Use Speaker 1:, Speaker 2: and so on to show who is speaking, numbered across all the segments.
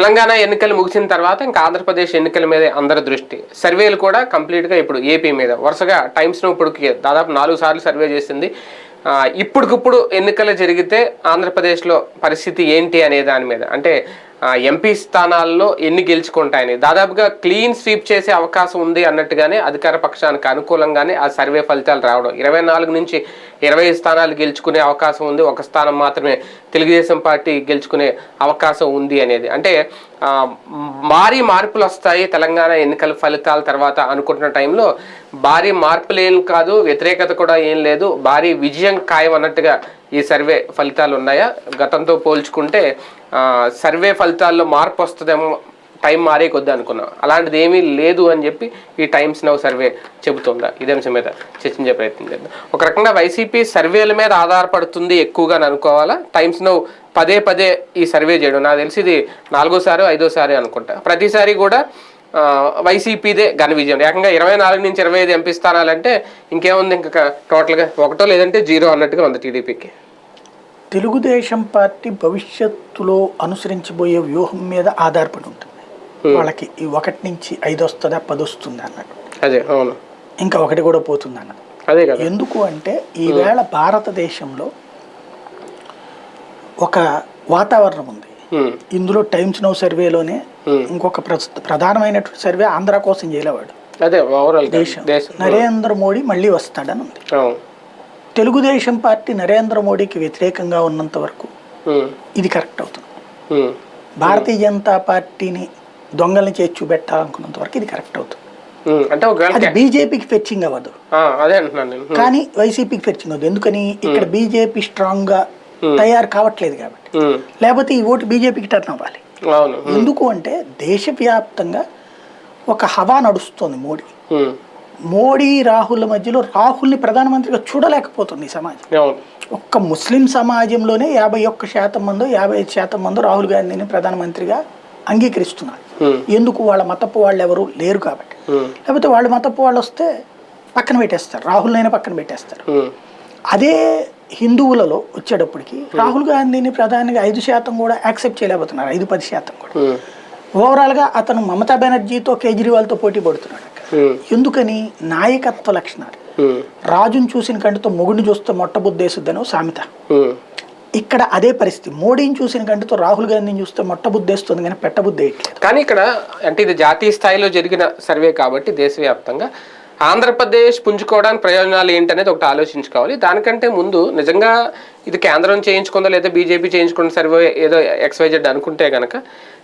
Speaker 1: తెలంగాణ ఎన్నికలు ముగిసిన తర్వాత ఇంకా ఆంధ్రప్రదేశ్ ఎన్నికల మీద అందరి దృష్టి. సర్వేలు కూడా కంప్లీట్గా ఇప్పుడు ఏపీ మీద. వరుసగా టైమ్స్ను ఇప్పటికి దాదాపు నాలుగు సార్లు సర్వే చేసింది. ఇప్పటికిప్పుడు ఎన్నికలు జరిగితే ఆంధ్రప్రదేశ్లో పరిస్థితి ఏంటి అనే దాని మీద. అంటే ఎంపీ స్థానాల్లో ఎన్ని గెలుచుకుంటాయని. దాదాపుగా క్లీన్ స్వీప్ చేసే అవకాశం ఉంది అన్నట్టుగానే అధికార పక్షానికి అనుకూలంగానే ఆ సర్వే ఫలితాలు రావడం. ఇరవై నాలుగు నుంచి ఇరవై స్థానాలు గెలుచుకునే అవకాశం ఉంది. ఒక స్థానం మాత్రమే తెలుగుదేశం పార్టీ గెలుచుకునే అవకాశం ఉంది అనేది. అంటే భారీ మార్పులు వస్తాయి తెలంగాణ ఎన్నికల ఫలితాల తర్వాత అనుకుంటున్న టైంలో. భారీ మార్పులు ఏం కాదు వ్యతిరేకత కూడా ఏం లేదు. భారీ విజయం ఖాయం అన్నట్టుగా ఈ సర్వే ఫలితాలు ఉన్నాయా? గతంతో పోల్చుకుంటే సర్వే ఫలితాల్లో మార్పు వస్తుందేమో టైం మారే కొద్ది అనుకున్నాం. అలాంటిది ఏమీ లేదు అని చెప్పి ఈ టైమ్స్ నవ్ సర్వే చెబుతుందా? ఇదే అంశం మీద చర్చించే ప్రయత్నం చేద్దాం. ఒక రకంగా వైసీపీ సర్వేల మీద ఆధారపడుతుంది ఎక్కువగా అని అనుకోవాలా? టైమ్స్ నవ్ పదే పదే ఈ సర్వే చేయడం. నాకు తెలిసి ఇది నాలుగోసారి ఐదోసారి అనుకుంటా. ప్రతిసారి కూడా వైసీపీదే ఘన విజయం. ఏకంగా ఇరవై నాలుగు నుంచి ఇరవై ఐదు ఎంపీ స్థానాలంటే ఇంకేముంది ఇంకా టోటల్గా ఒకటో లేదంటే జీరో అన్నట్టుగా ఉంది టీడీపీకి.
Speaker 2: తెలుగుదేశం పార్టీ భవిష్యత్తులో అనుసరించబోయే వ్యూహం మీద ఆధారపడి ఉంటుంది. వాళ్ళకి ఈ ఒకటి నుంచి ఐదు వస్తుందా పది వస్తుందా అన్నట్టు.
Speaker 1: అదే అవును.
Speaker 2: ఇంకా ఒకటి కూడా పోతుంది అన్నది
Speaker 1: అదే కదా.
Speaker 2: ఎందుకు అంటే ఈవేళ భారతదేశంలో ఒక వాతావరణం ఉంది. ఇందులో టైమ్స్ నౌ సర్వేలోనే. ఇంకొక ప్రధానమైనటువంటి సర్వే ఆంధ్ర కోసం చేయలేవాడు.
Speaker 1: అదే
Speaker 2: దేశం. నరేంద్ర మోడీ మళ్ళీ వస్తాడని ఉంది తెలుగుదేశం పార్టీ నరేంద్ర మోడీకి వ్యతిరేకంగా ఉన్నంత వరకు ఇది కరెక్ట్ అవుతుంది. భారతీయ జనతా పార్టీని దొంగల్ని చేసి చూపెట్టాలనుకున్నంత వరకు ఇది కరెక్ట్ అవుతుంది.
Speaker 1: అంటే
Speaker 2: అది బీజేపీకి ఫెచ్చింగ్ అవ్వదు.
Speaker 1: అదే అంటున్నాను
Speaker 2: కానీ వైసీపీకి ఫెచ్చింగ్ అవ్వదు. ఎందుకని? ఇక్కడ బీజేపీ స్ట్రాంగ్గా తయారు కావట్లేదు కాబట్టి. లేకపోతే ఈ ఓటు బీజేపీకి టర్న్ అవ్వాలి. ఎందుకు అంటే దేశవ్యాప్తంగా ఒక హవా నడుస్తోంది మోడీ. మోడీ రాహుల్ మధ్యలో రాహుల్ని ప్రధానమంత్రిగా చూడలేకపోతుంది ఈ సమాజం. ఒక్క ముస్లిం సమాజంలోనే యాభై ఒక్క శాతం మందో యాభై ఐదు శాతం మందో రాహుల్ గాంధీని ప్రధానమంత్రిగా అంగీకరిస్తున్నారు. ఎందుకు? వాళ్ళ మతపు వాళ్ళు ఎవరు? లేరు కాబట్టి. లేకపోతే వాళ్ళ మతపు వాళ్ళు వస్తే పక్కన పెట్టేస్తారు. రాహుల్ అయినా పక్కన పెట్టేస్తారు. అదే హిందువులలో వచ్చేటప్పటికి రాహుల్ గాంధీని ప్రధానిగా ఐదు శాతం కూడా యాక్సెప్ట్ చేయలేకపోతున్నారు. ఐదు పది శాతం కూడా. ఓవరాల్గా అతను మమతా బెనర్జీతో కేజ్రీవాల్తో పోటీ పడుతున్నాడు. ఎందుకని నాయకత్వ లక్షణాలు?
Speaker 1: ఉమ్,
Speaker 2: రాజును చూసిన కంటితో మొగుడిని చూస్తే మొట్టబుద్ధేసుద్దనో సామెత.
Speaker 1: ఉమ్,
Speaker 2: ఇక్కడ అదే పరిస్థితి. మోడీని చూసిన కంటితో రాహుల్ గాంధీని చూస్తే మొట్టబుద్ధేస్తుంది కానీ పెట్టబుద్ధేయట్లేదు
Speaker 1: కానీ ఇక్కడ అంటే ఇది జాతీయ స్థాయిలో జరిగిన సర్వే కాబట్టి దేశవ్యాప్తంగా ఆంధ్రప్రదేశ్ పుంజుకోవడానికి ప్రయోజనాలు ఏంటనేది ఒకటి ఆలోచించుకోవాలి. దానికంటే ముందు నిజంగా ఇది కేంద్రం చేయించుకుందో లేదా బీజేపీ చేయించుకున్న సర్వే ఏదో ఎక్స్వైజెడ్ అనుకుంటే కనుక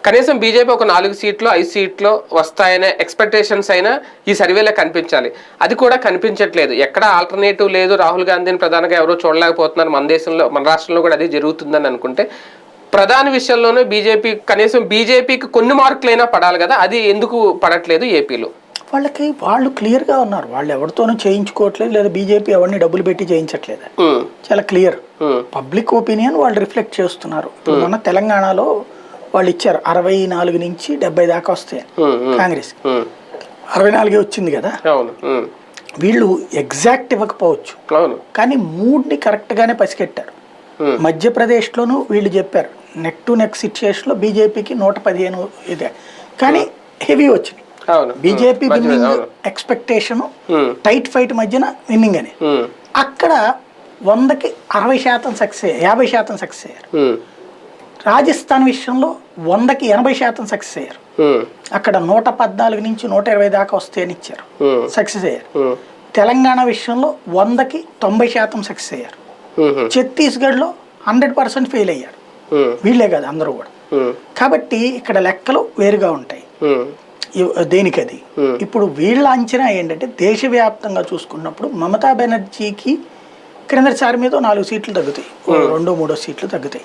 Speaker 1: కనీసం బీజేపీ ఒక నాలుగు సీట్లు ఐదు సీట్లు వస్తాయనే ఎక్స్పెక్టేషన్స్ అయినా ఈ సర్వేలో కనిపించాలి. అది కూడా కనిపించట్లేదు. ఎక్కడ ఆల్టర్నేటివ్ లేదు. రాహుల్ గాంధీని ప్రధానంగా ఎవరో చూడలేకపోతున్నారు. మన దేశంలో మన రాష్ట్రంలో కూడా అదే జరుగుతుందని అనుకుంటే ప్రధాన విషయంలోనే బీజేపీ కనీసం బీజేపీకి కొన్ని మార్కులైనా పడాలి కదా. అది ఎందుకు పడట్లేదు ఏపీలో?
Speaker 2: వాళ్ళకి వాళ్ళు క్లియర్గా ఉన్నారు. వాళ్ళు ఎవరితోనూ చేయించుకోవట్లేదు లేదా బీజేపీ ఎవరిని డబ్బులు పెట్టి చేయించట్లేదు? చాలా క్లియర్. పబ్లిక్ ఒపీనియన్ వాళ్ళు రిఫ్లెక్ట్ చేస్తున్నారు. మొన్న తెలంగాణలో వాళ్ళు ఇచ్చారు అరవై నాలుగు నుంచి డెబ్బై దాకా వస్తాయి కాంగ్రెస్. అరవై నాలుగే వచ్చింది కదా? వీళ్ళు ఎగ్జాక్ట్ ఇవ్వకపోవచ్చు. కానీ మూడ్ని కరెక్ట్గానే పసిగట్టారు.
Speaker 1: ఉమ్,
Speaker 2: మధ్యప్రదేశ్లోనూ వీళ్ళు చెప్పారు. నెక్ టు నెక్ సిచ్యుయేషన్లో బీజేపీకి నూట పదిహేను ఇదే. కానీ హెవీ వచ్చింది. BJP winning expectation tight fight మధ్యన విన్నింగ్ అని. అక్కడ వందకి అరవై శాతం సక్సెస్ అయ్యారు. యాభై శాతం సక్సెస్ అయ్యారు. రాజస్థాన్ విషయంలో వందకి ఎనభై శాతం సక్సెస్ అయ్యారు. అక్కడ నూట పద్నాలుగు నుంచి నూట ఇరవై దాకా వస్తాయని ఇచ్చారు.
Speaker 1: ఉమ్,
Speaker 2: సక్సెస్ అయ్యారు. తెలంగాణ విషయంలో వందకి తొంభై శాతం సక్సెస్ అయ్యారు. ఛత్తీస్గఢ్లో హండ్రెడ్ పర్సెంట్ ఫెయిల్ అయ్యారు. వీళ్ళే కాదు అందరూ కూడా. కాబట్టి ఇక్కడ లెక్కలు వేరుగా ఉంటాయి. దేనికది. ఇప్పుడు వీళ్ళ అంచనా ఏంటంటే దేశవ్యాప్తంగా చూసుకున్నప్పుడు మమతా బెనర్జీకి క్రిందసారి మీద నాలుగు సీట్లు తగ్గుతాయి. రెండో మూడో సీట్లు తగ్గుతాయి.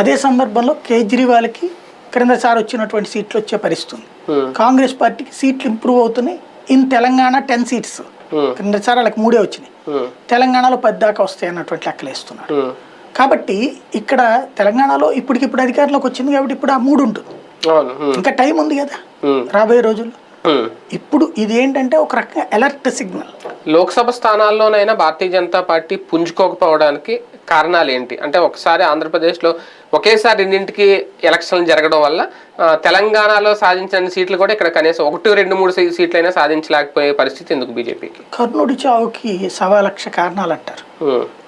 Speaker 2: అదే సందర్భంలో కేజ్రీవాల్కి క్రిందసారి వచ్చినటువంటి సీట్లు వచ్చే పరిస్థితి ఉంది.
Speaker 1: Hmm.
Speaker 2: కాంగ్రెస్ పార్టీకి సీట్లు ఇంప్రూవ్ అవుతున్నాయి. In Telangana ten seats. క్రిందసారి వాళ్ళకి మూడే వచ్చినాయి. తెలంగాణలో పది దాకా వస్తాయి అన్నటువంటి లెక్కలు వేస్తున్నారు.
Speaker 1: ఉమ్,
Speaker 2: కాబట్టి ఇక్కడ తెలంగాణలో ఇప్పటికిప్పుడు అధికారంలోకి వచ్చింది కాబట్టి ఇప్పుడు ఆ మూడు ఉంటుంది. ఇంకా టైం ఉంది కదా రాబోయే రోజుల్లో. ఇప్పుడు ఇది ఏంటంటే ఒక రకంగా అలర్ట్ సిగ్నల్
Speaker 1: లోక్సభ స్థానాల్లోనైనా భారతీయ జనతా పార్టీ పుంజుకోకపోవడానికి కారణాలు ఏంటి అంటే ఒకసారి ఆంధ్రప్రదేశ్లో ఒకేసారి రెండింటికి ఎలక్షన్లు జరగడం వల్ల తెలంగాణలో సాధించిన సీట్లు కూడా ఇక్కడ కనీసం ఒకటి రెండు మూడు సీ- సీట్లైనా సాధించలేకపోయే పరిస్థితి ఎందుకు బీజేపీకి?
Speaker 2: కర్ణుడి చావుకి సవా లక్ష కారణాలు అంటారు.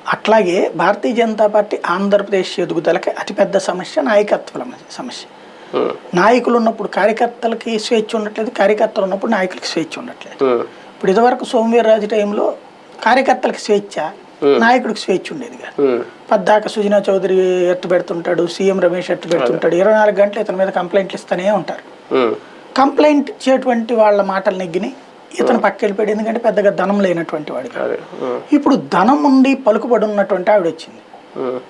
Speaker 2: అట్లాగే భారతీయ జనతా పార్టీ ఆంధ్రప్రదేశ్ ఎదుగుదలకి అతిపెద్ద సమస్య నాయకత్వ సమస్య. నాయకులు ఉన్నప్పుడు కార్యకర్తలకి స్వేచ్ఛ ఉండట్లేదు కార్యకర్తలు ఉన్నప్పుడు నాయకులకి స్వేచ్ఛ ఉండట్లేదు. ఇప్పుడు ఇదివరకు సోమవీర్రాజు టైంలో కార్యకర్తలకు స్వేచ్ఛ నాయకుడికి స్వేచ్ఛ ఉండేది కాదు. పద్దాక సుజనా చౌదరి ఎత్తు పెడుతుంటాడు సీఎం రమేష్ ఎత్తు పెడుతుంటాడు ఇరవై నాలుగు గంటలు ఇతని మీద కంప్లైంట్లు ఇస్తూనే ఉంటారు. కంప్లైంట్ ఇచ్చేటువంటి వాళ్ళ మాటలు నెగ్గిని ఇతను పక్క వెళ్ళిపోయాడు ఎందుకంటే పెద్దగా ధనం లేనటువంటి వాడు ఇప్పుడు ధనం ఉండి పలుకుబడి ఉన్నటువంటి ఆవిడ వచ్చింది.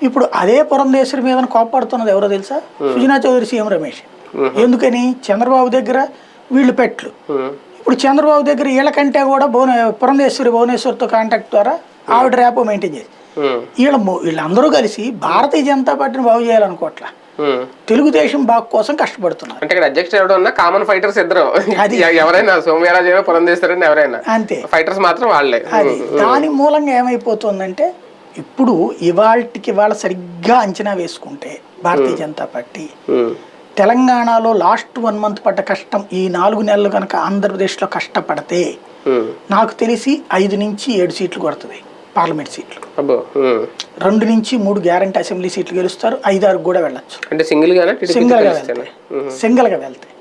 Speaker 2: ఇప్పుడు అదే పురంధేశ్వరి మీద కోప్పడుతున్నది ఎవరో తెలుసా? సుజనా చౌదరి సీఎం రమేష్. ఎందుకని? చంద్రబాబు దగ్గర వీళ్ళు పెట్లు. ఇప్పుడు చంద్రబాబు దగ్గర వీళ్ళకంటే కూడా భువన పురంధేశ్వరి భువనేశ్వర్తో కాంటాక్ట్ ద్వారా ఆవిడ ర్యాపో మెయింటైన్ చేసి. వీళ్ళ వీళ్ళందరూ కలిసి భారతీయ జనతా పార్టీని బాగు చేయాలనుకోవట్లా. తెలుగుదేశం బాగు కోసం కష్టపడుతున్నారు.
Speaker 1: అంటే ఇక్కడ అధ్యక్షుడు కామన్ ఫైటర్స్ ఇద్దరు.
Speaker 2: అది.
Speaker 1: ఎవరైనా సోమయారాజు పురంధేశ్వరని ఎవరైనా.
Speaker 2: అంతే.
Speaker 1: ఫైటర్స్ మాత్రం వాళ్ళే.
Speaker 2: అది. దాని మూలంగా ఏమైపోతుందంటే ఇప్పుడు ఇవాళకి ఇవాళ సరిగ్గా అంచనా వేసుకుంటే భారతీయ జనతా పార్టీ తెలంగాణలో లాస్ట్ వన్ మంత్ పడ్డ కష్టం ఈ నాలుగు నెలలు కనుక ఆంధ్రప్రదేశ్లో కష్టపడితే నాకు తెలిసి ఐదు నుంచి ఏడు సీట్లు కొడుతుంది పార్లమెంట్ సీట్లు. రెండు నుంచి మూడు గ్యారంటీ అసెంబ్లీ సీట్లు గెలుస్తారు ఐదారు కూడా వెళ్ళొచ్చు.
Speaker 1: అంటే సింగిల్ టీడీపీ సింగిల్గా?
Speaker 2: వెళ్తాయి సింగిల్గా వెళ్తాయి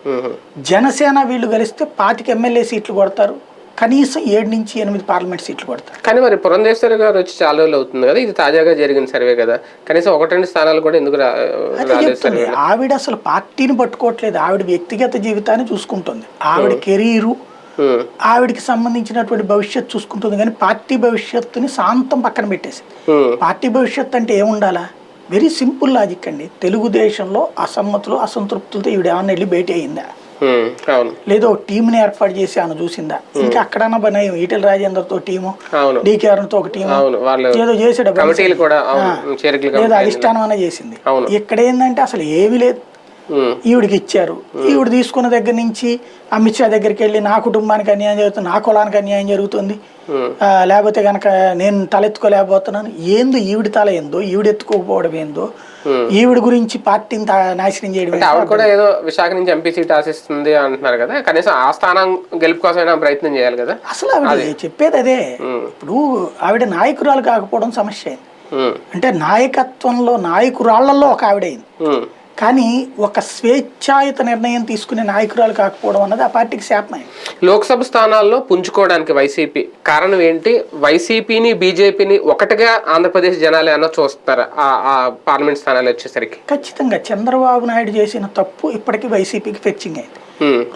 Speaker 2: జనసేన వీళ్ళు కలిస్తే పాతిక ఎమ్మెల్యే సీట్లు కొడతారు. కనీసం ఏడు నుంచి ఎనిమిది పార్లమెంట్ సీట్లు కొడతారు.
Speaker 1: కానీ మరి పురంధేశ్వరి గారు వచ్చి చాలా రోజులు అవుతుంది కదా ఇది తాజాగా జరిగిన సర్వే కదా. కనీసం ఒకటి రెండు స్థానాలు కూడా ఎందుకు
Speaker 2: చెప్తుంది ఆవిడ అసలు పార్టీని పట్టుకోవట్లేదు. ఆవిడ వ్యక్తిగత జీవితాన్ని చూసుకుంటుంది. ఆవిడ కెరీరు ఆవిడకి సంబంధించినటువంటి భవిష్యత్తు చూసుకుంటుంది. కానీ పార్టీ భవిష్యత్తుని శాంతం పక్కన పెట్టేసి పార్టీ భవిష్యత్తు అంటే ఏముండాలా? వెరీ సింపుల్ లాజిక్ అండి. తెలుగుదేశంలో అసమ్మతులు అసంతృప్తులతో ఈవిడ ఏమన్నా వెళ్ళి భేటీ అయిందా? లేదో ఒక టీంని ఏర్పాటు చేసి ఆమె చూసిందా? ఇంకా అక్కడన్నా పని ఈటెల రాజేందర్తో టీము
Speaker 1: అవును.
Speaker 2: డీకే అరుణ్తో ఒక టీము ఏదో చేసాడు లేదా అధిష్టానం అనే చేసింది. ఇక్కడ ఏంటంటే అసలు ఏమీ లేదు. ఈవిడికి ఇచ్చారు. ఈవిడ తీసుకున్న దగ్గర నుంచి అమిత్ షా దగ్గరికి వెళ్ళి నా కుటుంబానికి అన్యాయం జరుగుతుంది నా కులానికి అన్యాయం జరుగుతుంది. లేకపోతే కనుక నేను తలెత్తుకోలేకపోతున్నాను. ఏందో ఈవిడ తల ఏందో ఈవిడ ఎత్తుకోకపోవడం ఏందో ఈవిడ గురించి పార్టీని నాశనం చేయడం
Speaker 1: ఆవిడ కూడా ఏదో విశాఖ నుంచి ఎంపీ సీట్ ఆశిస్తుంది అంటున్నారు కదా. కనీసం ఆ స్థానం గెలుపు కోసమైనా ప్రయత్నం చేయాలి కదా.
Speaker 2: అసలు ఆవిడ చెప్పేది అదే. ఇప్పుడు ఆవిడ నాయకురాలు కాకపోవడం సమస్య అయింది. అంటే నాయకత్వంలో నాయకురాళ్ళలో ఒక ఆవిడ అయింది.
Speaker 1: ఉమ్,
Speaker 2: కానీ ఒక స్వేచ్ఛాయుత నిర్ణయం తీసుకునే నాయకురాలు కాకపోవడం అన్నది ఆ పార్టీకి శాపమైంది
Speaker 1: లోక్సభ స్థానాల్లో పుంజుకోవడానికి వైసీపీ. కారణం ఏంటి? వైసీపీని బీజేపీని ఒకటిగా ఆంధ్రప్రదేశ్ జనాలు ఏమన్నా చూస్తారా? ఆ పార్లమెంట్ స్థానాలు వచ్చేసరికి.
Speaker 2: ఖచ్చితంగా చంద్రబాబు నాయుడు చేసిన తప్పు ఇప్పటికీ వైసీపీకి ఫెచ్చింగ్ అయింది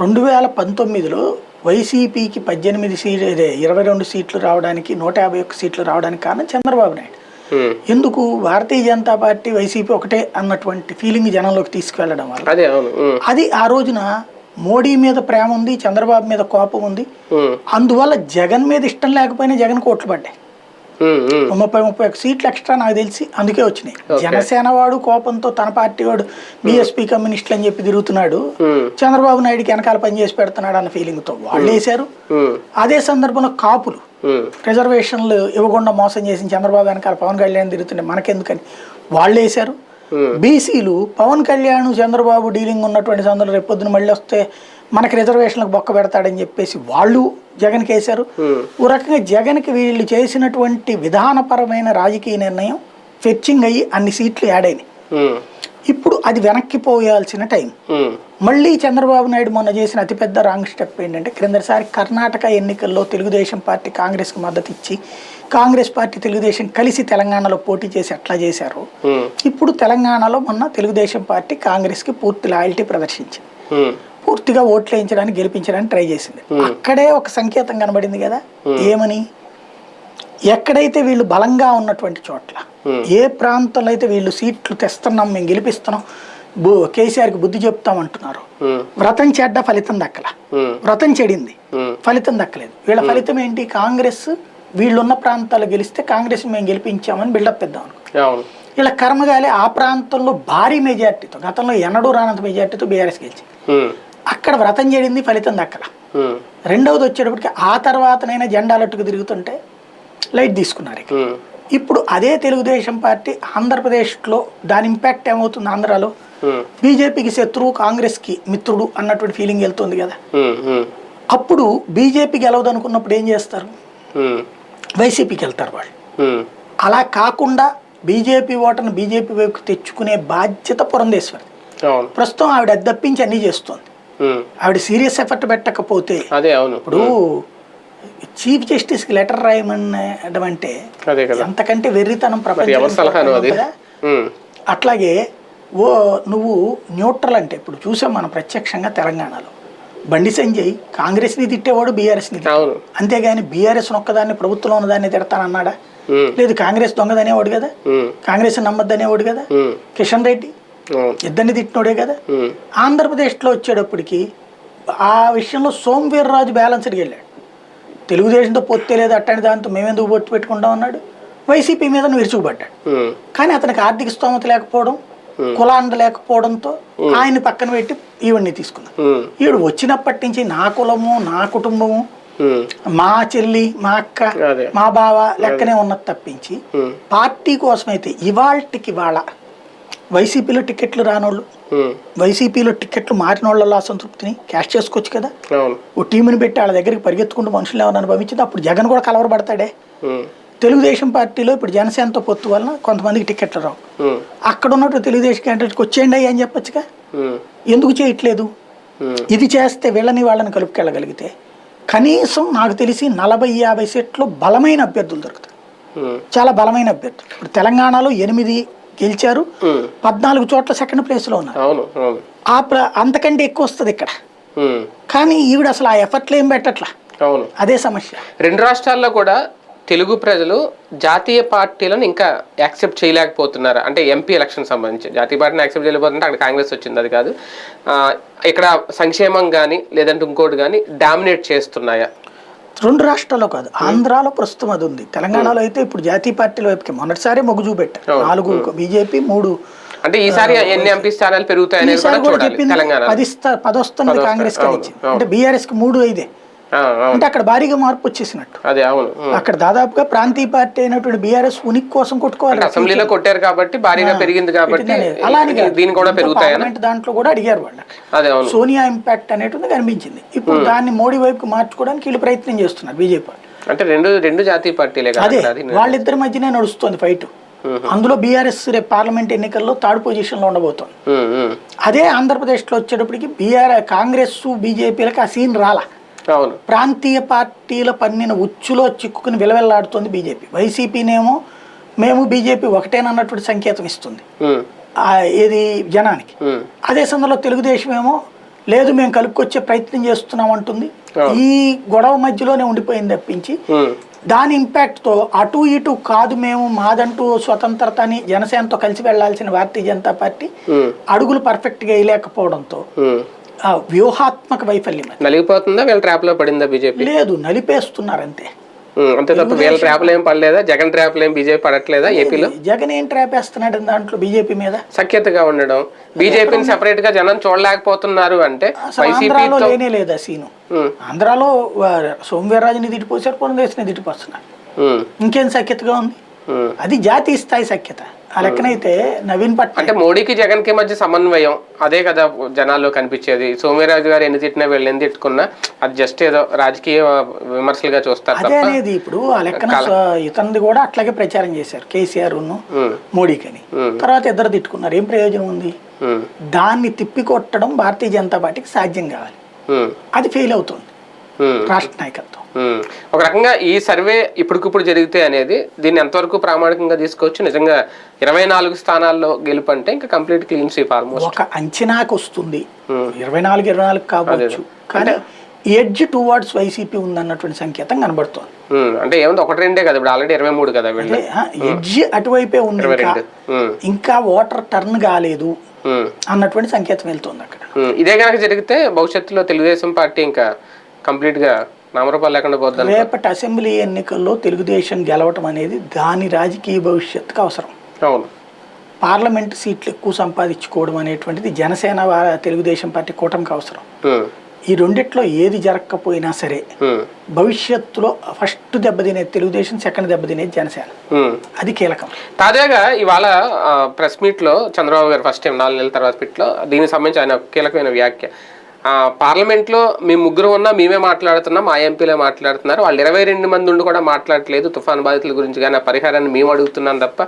Speaker 2: రెండు వేల పంతొమ్మిదిలో వైసీపీకి పద్దెనిమిది సీట్లు ఇరవై రెండు సీట్లు రావడానికి నూట యాభై ఒక్క సీట్లు రావడానికి కారణం చంద్రబాబు నాయుడు. ఎందుకు భారతీయ జనతా పార్టీ వైసీపీ ఒకటే అన్నటువంటి ఫీలింగ్ జనంలోకి తీసుకువెళ్ళడం వల్ల?
Speaker 1: అదే ఉమ్,
Speaker 2: అది ఆ రోజున మోడీ మీద ప్రేమ ఉంది చంద్రబాబు మీద కోపం ఉంది.
Speaker 1: ఉమ్,
Speaker 2: అందువల్ల జగన్ మీద ఇష్టం లేకపోయినా జగన్ కోట్లు పడ్డాయి. ముప్పై ముప్పై ఒక సీట్లు ఎక్స్ట్రా నాకు తెలిసి అందుకే వచ్చినాయి. జనసేన వాడు కోపంతో తన పార్టీ వాడు బీఎస్పీ కమ్యూనిస్టులు అని చెప్పి తిరుగుతున్నాడు. చంద్రబాబు నాయుడుకి వెనకాల పనిచేసి పెడుతున్నాడు అన్న ఫీలింగ్తో వాళ్ళు వేశారు. అదే సందర్భంలో కాపులు రిజర్వేషన్లు ఇవ్వకుండా మోసం చేసిన చంద్రబాబు వెనకాల పవన్ కళ్యాణ్ తిరుగుతుండే మనకెందుకని వాళ్ళు వేశారు. బీసీలు పవన్ కళ్యాణ్ చంద్రబాబు డీలింగ్ ఉన్నటువంటి సందర్భంలో రేపొద్దున మళ్ళీ వస్తే మనకి రిజర్వేషన్లకు బొక్క పెడతాడని చెప్పేసి వాళ్ళు జగన్కి వేశారు. ఓ రకంగా జగన్కి వీళ్ళు చేసినటువంటి విధానపరమైన రాజకీయ నిర్ణయం ఫెచ్చింగ్ అయ్యి అన్ని సీట్లు యాడ్ అయినాయి. ఇప్పుడు అది వెనక్కి పోయాల్సిన టైం. మళ్ళీ చంద్రబాబు నాయుడు మొన్న చేసిన అతిపెద్ద రాంగ్ స్టెప్ ఏంటంటే క్రిందసారి కర్ణాటక ఎన్నికల్లో తెలుగుదేశం పార్టీ కాంగ్రెస్కి మద్దతు ఇచ్చి కాంగ్రెస్ పార్టీ తెలుగుదేశం కలిసి తెలంగాణలో పోటీ చేసి ఎట్లా చేశారు. ఇప్పుడు తెలంగాణలో మొన్న తెలుగుదేశం పార్టీ కాంగ్రెస్కి పూర్తి లాయల్టీ ప్రదర్శించింది. పూర్తిగా ఓట్లు వేయించడానికి గెలిపించడానికి ట్రై చేసింది. అక్కడే ఒక సంకేతం కనబడింది కదా? ఏమని? ఎక్కడైతే వీళ్ళు బలంగా ఉన్నటువంటి చోట్ల ఏ ప్రాంతంలో అయితే వీళ్ళు సీట్లు తెస్తున్నాం మేము గెలిపిస్తున్నాం బు కేసీఆర్కి బుద్ధి చెప్తాం అంటున్నారు వ్రతం చెడ్డ ఫలితం దక్కల. వ్రతం చెడింది. ఫలితం దక్కలేదు. వీళ్ళ ఫలితం ఏంటి? కాంగ్రెస్ వీళ్ళున్న ప్రాంతాలు గెలిస్తే కాంగ్రెస్ మేము గెలిపించామని బిల్డప్ ఇద్దాం. అనుకో వీళ్ళ కర్మగాలి ఆ ప్రాంతంలో భారీ మెజార్టీతో గతంలో ఎన్నడూ రానంత మెజార్టీతో బీఆర్ఎస్ గెలిచింది.
Speaker 1: ఉమ్,
Speaker 2: అక్కడ వ్రతం చేడింది ఫలితం దక్కల. రెండవది వచ్చేటప్పటికి ఆ తర్వాతనైనా జెండాలట్టుకు తిరుగుతుంటే లైట్ తీసుకున్నారు ఇప్పుడు అదే తెలుగుదేశం పార్టీ ఆంధ్రప్రదేశ్లో దాని ఇంపాక్ట్ ఏమవుతుంది ఆంధ్రాలో? బీజేపీకి శత్రువు కాంగ్రెస్కి మిత్రుడు అన్నటువంటి ఫీలింగ్ వెళ్తుంది కదా. అప్పుడు బీజేపీ గెలవదు అనుకున్నప్పుడు ఏం చేస్తారు? వైసీపీకి వెళ్తారు వాళ్ళు. అలా కాకుండా బీజేపీ ఓటర్ని బీజేపీ వైపు తెచ్చుకునే బాధ్యత పురంధేశ్వరి ప్రస్తుతం ఆవిడ తప్పించి అన్నీ చేస్తుంది. ఆవిడ సీరియస్ ఎఫర్ట్ పెట్టకపోతే
Speaker 1: అదే అవును.
Speaker 2: ఇప్పుడు చీఫ్ జస్టిస్కి లెటర్ రాయమనడం అంటే అంతకంటే వెర్రితనం ప్రపంచం
Speaker 1: ఉమ్,
Speaker 2: అట్లాగే ఓ నువ్వు న్యూట్రల్ అంటే ఇప్పుడు చూసాం మనం ప్రత్యక్షంగా తెలంగాణలో. బండి సంజయ్ కాంగ్రెస్ని తిట్టేవాడు బీఆర్ఎస్ని అంతేగాని బీఆర్ఎస్ ఒక్కదాన్ని ప్రభుత్వంలో ఉన్నదాన్ని తిడతానన్నాడా? లేదు కాంగ్రెస్ దొంగదనేవాడు కదా? కాంగ్రెస్ నమ్మద్దనేవాడు కదా? కిషన్ రెడ్డి ఇద్దరిని తిట్టినోడే కదా? ఆంధ్రప్రదేశ్లో వచ్చేటప్పటికి ఆ విషయంలో సోమవీర్రాజు బ్యాలెన్స్డ్కి వెళ్ళాడు. తెలుగుదేశంతో పొత్తే లేదు అట్టని దాంతో మేమెందుకు పొత్తు పెట్టుకుంటాం అన్నాడు. వైసీపీ మీద విరుచుకుపడ్డాడు. కానీ అతనికి ఆర్థిక స్తోమత లేకపోవడం కులాండ లేకపోవడంతో ఆయన పక్కన పెట్టి ఈవిడ్ని తీసుకున్నాడు
Speaker 1: ఉమ్,
Speaker 2: ఈవిడ వచ్చినప్పటి నుంచి నా కులము నా కుటుంబము మా చెల్లి మా అక్క మా బావ లెక్కనే ఉన్నది తప్పించి పార్టీ కోసమైతే ఇవాళకి ఇవాళ వైసీపీలో టికెట్లు రానోళ్ళు వైసీపీలో టికెట్లు మారిన వాళ్ళ అసంతృప్తిని క్యాష్ చేసుకోవచ్చు కదా? ఓ టీంని పెట్టి వాళ్ళ దగ్గరికి పరిగెత్తుకుంటూ మనుషులు ఎవరైనా పంపించింది అప్పుడు జగన్ కూడా కలవరపడతాడే.
Speaker 1: ఉమ్,
Speaker 2: తెలుగుదేశం పార్టీలో ఇప్పుడు జనసేనతో పొత్తు వలన కొంతమందికి టికెట్లు రావు. అక్కడ ఉన్నట్టు తెలుగుదేశం క్యాండిడేట్కి వచ్చేయండి అయ్యా అని చెప్పొచ్చుగా? ఎందుకు చేయట్లేదు? ఇది చేస్తే వీళ్ళని వాళ్ళని కలుపుకెళ్ళగలిగితే కనీసం నాకు తెలిసి నలభై యాభై సీట్లు బలమైన అభ్యర్థులు దొరుకుతాయి. చాలా బలమైన అభ్యర్థులు. ఇప్పుడు తెలంగాణలో ఎనిమిది గెలిచారు. పద్నాలుగు చోట్ల సెకండ్ ప్లేస్లో ఉన్నారు.
Speaker 1: అవును అవును.
Speaker 2: ఆ ప్ర అంతకంటే ఎక్కువ వస్తుంది ఇక్కడ. కానీ ఈవిడ అసలు ఆ ఎఫర్ట్లు ఏం పెట్టట్లా?
Speaker 1: అవును.
Speaker 2: అదే సమస్య.
Speaker 1: రెండు రాష్ట్రాల్లో కూడా తెలుగు ప్రజలు జాతీయ పార్టీలను ఇంకా యాక్సెప్ట్ చేయలేకపోతున్నారు. అంటే ఎంపీ ఎలక్షన్ సంబంధించి. జాతీయ పార్టీని యాక్సెప్ట్ చేయలేకపోతుంటే అక్కడ కాంగ్రెస్ వచ్చింది అది కాదు. ఇక్కడ సంక్షేమం కానీ లేదంటే ఇంకోటి కానీ డామినేట్ చేస్తున్నాయా?
Speaker 2: రెండు రాష్ట్రాల్లో కాదు ఆంధ్రాలో ప్రస్తుతం అది ఉంది. తెలంగాణలో అయితే ఇప్పుడు జాతీయ పార్టీల వైపుకి మొదటిసారి మొగ్గు చూపెట్టారు. నాలుగు బీజేపీ మూడు
Speaker 1: అంటే ఈసారి ఎన్ని ఎంపీ స్థానాలు కూడా
Speaker 2: చెప్పింది పది స్థా- పది వస్తుంది కాంగ్రెస్కి అంటే బీఆర్ఎస్కి మూడు ఐదే. అంటే అక్కడ భారీగా మార్పు వచ్చేసినట్టు.
Speaker 1: అదే అవును.
Speaker 2: అక్కడ దాదాపుగా ప్రాంతీయ పార్టీ అయినటువంటి బీఆర్ఎస్ ఉనికి కోసం కొట్టుకోవాలి
Speaker 1: అసెంబ్లీలో కొట్టారు కాబట్టి భారీగా పెరిగింది కాబట్టి
Speaker 2: అలా అని కాదు.
Speaker 1: దీని కూడా
Speaker 2: పార్లమెంట్ దాంట్లో కూడా అడిగారు వాళ్ళు. సోనియా ఇంపాక్ట్ అనేటువంటి కనిపించింది. ఇప్పుడు దాన్ని మోడీ వైపుకి మార్చుకోవడానికి వీళ్ళు ప్రయత్నం చేస్తున్నారు బీజేపీ
Speaker 1: అంటే రెండు రెండు జాతీయ పార్టీలే
Speaker 2: అదే వాళ్ళిద్దరి మధ్యనే నడుస్తుంది ఫైట్ అందులో బీఆర్ఎస్ రేపు పార్లమెంట్ ఎన్నికల్లో థర్డ్ పొజిషన్లో ఉండబోతోంది. అదే ఆంధ్రప్రదేశ్లో వచ్చేటప్పటికి బీఆర్ కాంగ్రెస్ బీజేపీలకు ఆ సీన్ రాలా.
Speaker 1: అవును.
Speaker 2: ప్రాంతీయ పార్టీల పన్నిన ఉచ్చులో చిక్కుకుని విలవిల్లాడుతోంది బీజేపీ. వైసీపీనేమో మేము బీజేపీ ఒకటేనన్నటువంటి సంకేతం ఇస్తుంది. ఏది జనానికి. అదే సందర్భంలో తెలుగుదేశం ఏమో లేదు మేము కలుపుకొచ్చే ప్రయత్నం చేస్తున్నాం అంటుంది. ఈ గొడవ మధ్యలోనే ఉండిపోయింది తప్పించి దాని ఇంపాక్ట్తో అటు ఇటు కాదు మేము మాదంటూ స్వతంత్రతని జనసేనతో కలిసి వెళ్ళాల్సిన భారతీయ జనతా పార్టీ అడుగులు పర్ఫెక్ట్గా వేయలేకపోవడంతో వ్యూహాత్మక వైఫల్యం
Speaker 1: నలిగిపోతుందా? వీళ్ళ ట్రాప్లో పడిందా బీజేపీ?
Speaker 2: లేదు నలిపేస్తున్నారు అంతే.
Speaker 1: అంతే తప్ప వీళ్ళ ట్రాప్లు ఏం పడలేదా? జగన్ ట్రాప్లు ఏం బీజేపీ పడట్లేదా ఏపీలో?
Speaker 2: జగన్ ఏం ట్రాపేస్తున్నాడు దాంట్లో బీజేపీ మీద?
Speaker 1: సఖ్యతగా ఉండడం. బీజేపీని సెపరేట్గా జనం చూడలేకపోతున్నారు అంటే
Speaker 2: ఆంధ్రాలో లేనే లేదు సీను. ఆంధ్రాలో సోమవీర్రాజుని తిట్టిపోసారు పురంధేశ్ని తిట్టిపోస్తున్నారు ఇంకేం సఖ్యతగా ఉంది? అది జాతీయ స్థాయి సఖ్యత. ఆ లెక్కనైతే నవీన్ పట్నాయక్
Speaker 1: అంటే మోడీకి జగన్కి మధ్య సమన్వయం అదే కదా జనాల్లో కనిపించేది. సోమ్యరాజు గారు ఎన్ని తిట్టినా వీళ్ళు ఎన్ని తిట్టుకున్నా అది జస్ట్ ఏదో రాజకీయ విమర్శలుగా చూస్తారు
Speaker 2: అదే అనేది ఇప్పుడు ఆ లెక్కన ఇతనిది కూడా అట్లాగే ప్రచారం చేశారు కేసీఆర్ మోడీకని.
Speaker 1: ఉమ్.
Speaker 2: తర్వాత ఇద్దరు తిట్టుకున్నారు ఏం ప్రయోజనం ఉంది? దాన్ని తిప్పికొట్టడం భారతీయ జనతా పార్టీకి సాధ్యం కావాలి. అది ఫెయిల్ అవుతుంది. రాష్ట్ర నాయకత్వం.
Speaker 1: ఒక రకంగా ఈ సర్వే ఇప్పటికిప్పుడు జరిగితే అనేది దీన్ని ఎంతవరకు ప్రామాణికంగా తీసుకోవచ్చు? నిజంగా ఇరవై నాలుగు స్థానాల్లో గెలుపు అంటే ఇంకా కంప్లీట్ క్లీన్ స్వీప్ ఆల్మోస్ట్.
Speaker 2: ఒక అంచనాకు వస్తుంది. ఇరవై నాలుగు ఇరవై నాలుగు కావచ్చు. కానీ ఎడ్జ్ టువార్డ్స్ వైసీపీ ఉందన్నటువంటి సంకేతం కనబడుతోంది.
Speaker 1: అంటే ఏముంది? ఒకటి రెండే కదా ఇప్పుడు. ఆల్రెడీ ఇరవై మూడు కదా
Speaker 2: ఎడ్జ్ అటువైపే ఉంది ఇంకా. ఓటర్ టర్న్ కాలేదు. అన్నటువంటి సంకేతం వెళ్తుంది అక్కడ.
Speaker 1: ఇదే కనుక జరిగితే భవిష్యత్తులో తెలుగుదేశం పార్టీ ఇంకా కంప్లీట్గా నామరూపాలు లేకుండా పోద్దని
Speaker 2: రేపటి అసెంబ్లీ ఎన్నికల్లో తెలుగుదేశం గెలవటం అనేది దాని రాజకీయ భవిష్యత్తుకు అవసరం.
Speaker 1: అవును.
Speaker 2: పార్లమెంట్ సీట్లు ఎక్కువ సంపాదించుకోవడం అనేటువంటిది జనసేన తెలుగుదేశం పార్టీ కూటమికి అవసరం. ఈ రెండిట్లో ఏది జరగకపోయినా సరే భవిష్యత్తులో ఫస్ట్ దెబ్బతినేది తెలుగుదేశం సెకండ్ దెబ్బతినేది జనసేన. అది కీలకం.
Speaker 1: తాజాగా ఇవాళ ప్రెస్ మీట్లో చంద్రబాబు గారు ఫస్ట్ టైం నాలుగు నెలల తర్వాత పిట్లో దీనికి సంబంధించి ఆయన కీలకమైన వ్యాఖ్య. పార్లమెంట్లో మేము ముగ్గురు ఉన్నా మేమే మాట్లాడుతున్నాం మా ఎంపీలే మాట్లాడుతున్నారు. వాళ్ళు ఇరవై రెండు మంది ఉండి కూడా మాట్లాడట్లేదు. తుఫాన్ బాధితుల గురించి కానీ ఆ పరిహారాన్ని మేము అడుగుతున్నాం తప్ప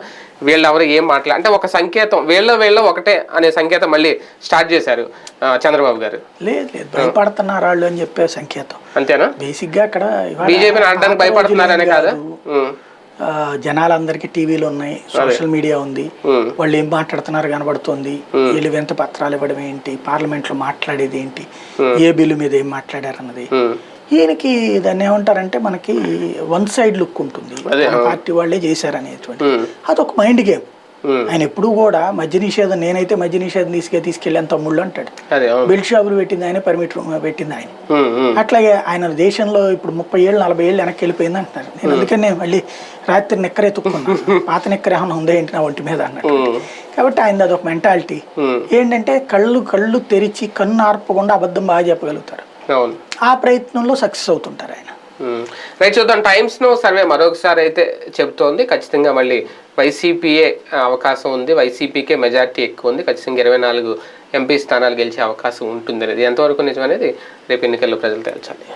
Speaker 1: వీళ్ళు ఎవరు ఏం మాట్లా అంటే ఒక సంకేతం వీళ్ళ వీళ్ళ ఒకటే అనే సంకేతం మళ్ళీ స్టార్ట్ చేశారు ఆ, చంద్రబాబు గారు.
Speaker 2: లేదు లేదు. భయపడుతున్నారు వాళ్ళు అని చెప్పే సంకేతం.
Speaker 1: అంతేనా?
Speaker 2: బేసిక్గా అక్కడ
Speaker 1: బీజేపీని ఆడడానికి భయపడుతున్నారనే కాదా?
Speaker 2: ఆ, జనాలందరికీ టీవీలు ఉన్నాయి సోషల్ మీడియా ఉంది. వాళ్ళు ఏం మాట్లాడుతున్నారు కనబడుతోంది. వీళ్ళు వింత పత్రాలు ఇవ్వడం ఏంటి? పార్లమెంట్లో మాట్లాడేది ఏంటి? ఏ బిల్లు మీద ఏం మాట్లాడారన్నది
Speaker 1: ఉమ్,
Speaker 2: ఈయనకి దాన్ని ఏమంటారంటే మనకి వన్ సైడ్ లుక్ ఉంటుంది. పార్టీ వాళ్ళే చేశారనేటువంటి
Speaker 1: ఉమ్,
Speaker 2: అదొక మైండ్ గేమ్. ఆయన ఎప్పుడూ కూడా మద్య నిషేధం నేనైతే మద్య నిషేధం తీసుకే తీసుకెళ్ళాను తమ్ముళ్ళు అంటాడు. బెల్ట్ షాపులు పెట్టింది ఆయన పర్మిట్ పెట్టింది ఆయన.
Speaker 1: ఉమ్, ఉమ్,
Speaker 2: అట్లాగే ఆయన దేశంలో ఇప్పుడు ముప్పై ఏళ్ళు నలభై ఏళ్ళు వెనక్కి వెళ్ళిపోయింది అంటున్నారు. నేను అందుకనే మళ్ళీ రాత్రి నిక్కరే తుక్కున్నాను పాత నిక్కర ఏమైనా ఉందా ఏంటి నా ఒంటి మీద అన్నట్టు. కాబట్టి ఆయన అదొక మెంటాలిటీ ఏంటంటే కళ్ళు కళ్ళు తెరిచి కన్ను ఆర్పకుండా అబద్ధం బాగా చెప్పగలుగుతారు. ఆ ప్రయత్నంలో సక్సెస్ అవుతుంటారు ఆయన.
Speaker 1: రైట్ చూద్దాం. టైమ్స్ను సర్వే మరొకసారి అయితే చెబుతోంది ఖచ్చితంగా మళ్ళీ వైసీపీఏ అవకాశం ఉంది. వైసీపీకే మెజారిటీ ఎక్కువ ఉంది. ఖచ్చితంగా ఇరవై నాలుగు ఎంపీ స్థానాలు గెలిచే అవకాశం ఉంటుంది అనేది. ఎంతవరకు నిజమనేది రేపు ఎన్నికల్లో ప్రజలు తేల్చాలి.